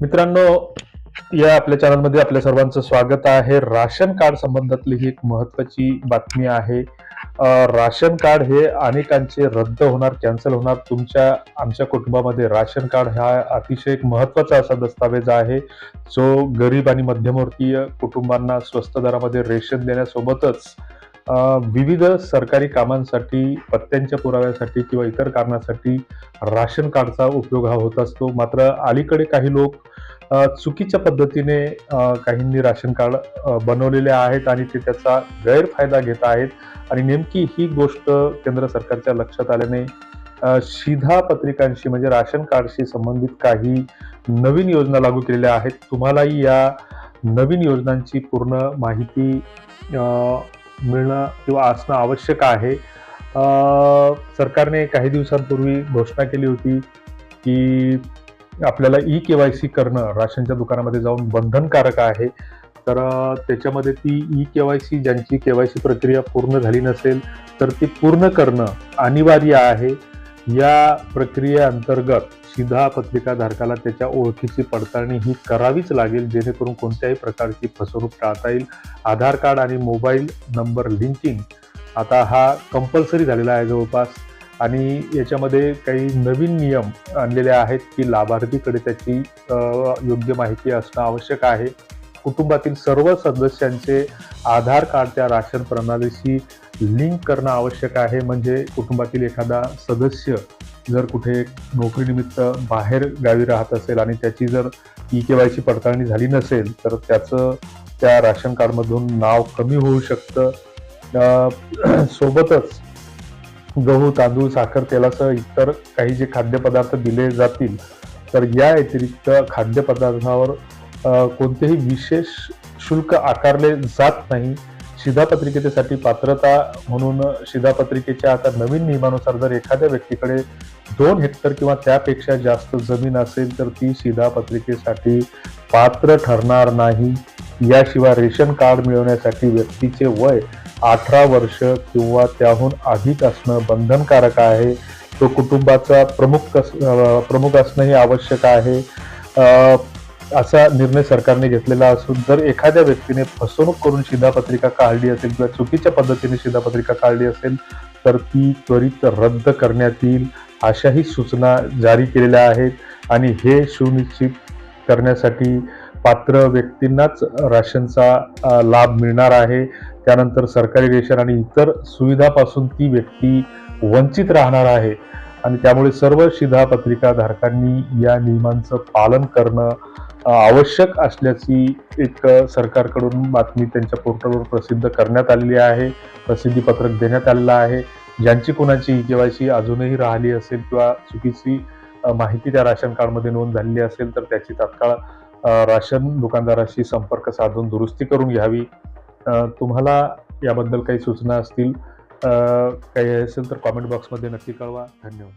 मित्रांनो या आपल्या चॅनलमध्ये आपल्या सर्वांचं स्वागत आहे. राशन कार्ड संबंधातली ही एक महत्वाची बातमी आहे. राशन कार्ड हे अनेकांचे रद्द होणार कॅन्सल होणार. तुमच्या आमच्या कुटुंबामध्ये राशन कार्ड हा अतिशय एक महत्त्वाचा असा दस्तावेज आहे. जो गरीब आणि मध्यमवर्गीय कुटुंबांना स्वस्त दरामध्ये रेशन देण्यासोबतच विविध सरकारी कामांसाठी पत्त्यांच्या पुराव्यासाठी किंवा इतर कारणासाठी राशन कार्डचा उपयोग हा होत असतो. मात्र अलीकडे काही लोक चुकीच्या पद्धतीने काहींनी राशन कार्ड बनवलेले आहेत आणि ते त्याचा गैरफायदा घेत आहेत. आणि नेमकी ही गोष्ट केंद्र सरकारच्या लक्षात आल्याने शिधा पत्रिकांशी म्हणजे राशन कार्डशी संबंधित काही नवीन योजना लागू केलेल्या आहेत. तुम्हालाही या नवीन योजनांची पूर्ण माहिती मिळणं किंवा असणं आवश्यक आहे. सरकारने काही दिवसांपूर्वी घोषणा केली होती की आपल्याला ई के वाय सी करणं राशनच्या दुकानामध्ये जाऊन बंधनकारक आहे. तर त्याच्यामध्ये ती ई के वाय सी ज्यांची के वाय सी प्रक्रिया पूर्ण झाली नसेल तर ती पूर्ण करणं अनिवार्य आहे. या प्रक्रियेअंतर्गत शिधा पत्रिका धारकाला त्याच्या ओळखीची पडताळणी ही करावीच लागेल जेणेकरून कोणत्याही प्रकारची फसवणूक टाळता येईल. आधार कार्ड आणि मोबाईल नंबर लिंकिंग आता हा कंपल्सरी झालेला आहे जवळपास. आणि याच्यामध्ये काही नवीन नियम आणलेले आहेत की लाभार्थीकडे त्याची योग्य माहिती असणं आवश्यक आहे. कुटुंबातील सर्व सदस्यांचे आधार कार्ड त्या राशन प्रणालीशी लिंक करणं आवश्यक आहे. म्हणजे कुटुंबातील एखादा सदस्य जर कुठे नोकरीनिमित्त बाहेर गावी राहत असेल आणि त्याची जर ई के वायची पडताळणी झाली नसेल तर त्याचं त्या राशन कार्डमधून नाव कमी होऊ शकतं. सोबतच गहू तांदूळ साखर तेलासह इतर काही जे खाद्यपदार्थ दिले जातील तर या व्यतिरिक्त खाद्यपदार्थावर कोणतेही विशेष शुल्क आकारले जात नाही. शिधापत्रिकेसाठी पात्रता म्हणून शिधापत्रिकेच्या आता नवीन नियमानुसार जर एखाद्या व्यक्तीकडे दोन हेक्टर किंवा त्यापेक्षा जास्त जमीन असेल तर ती शिधापत्रिकेसाठी पात्र ठरणार नाही. याशिवाय रेशन कार्ड मिळवण्यासाठी व्यक्तीचे वय अठरा वर्ष किंवा त्याहून अधिक असणं बंधनकारक आहे. तो कुटुंबाचा प्रमुख कस प्रमुख असणं हे आवश्यक आहे. असा निर्णय सरकारने घेतलेला असून जर एखाद्या व्यक्तीने फसवणूक करून शिधापत्रिका काढली असेल किंवा चुकीच्या पद्धतीने शिधापत्रिका काढली असेल तर ती त्वरित रद्द करण्यात येईल. अशाही सूचना जारी केलेल्या आहेत. आणि हे सुनिश्चित करण्यासाठी पात्र व्यक्तींनाच राशनचा लाभ मिळणार आहे. त्यानंतर सरकारी रेशन आणि इतर सुविधापासून ती व्यक्ती वंचित राहणार आहे. आणि त्यामुळे सर्व शिधापत्रिका धारकांनी या नियमांचं पालन करणं आवश्यक असल्याची एक सरकारकडून बातमी त्यांच्या पोर्टलवर प्रसिद्ध करण्यात आलेली आहे. प्रसिद्धीपत्रक देण्यात आलेलं आहे. ज्यांची कोणाची केवायसी अजूनही राहिली असेल किंवा चुकीची माहिती त्या राशन कार्डमध्ये नोंद झालेली असेल तर त्याची तात्काळ राशन दुकानदाराशी संपर्क साधून दुरुस्ती करून घ्यावी. तुम्हाला याबद्दल काही सूचना असतील काही असेल तर कॉमेंट बॉक्समध्ये नक्की कळवा. धन्यवाद.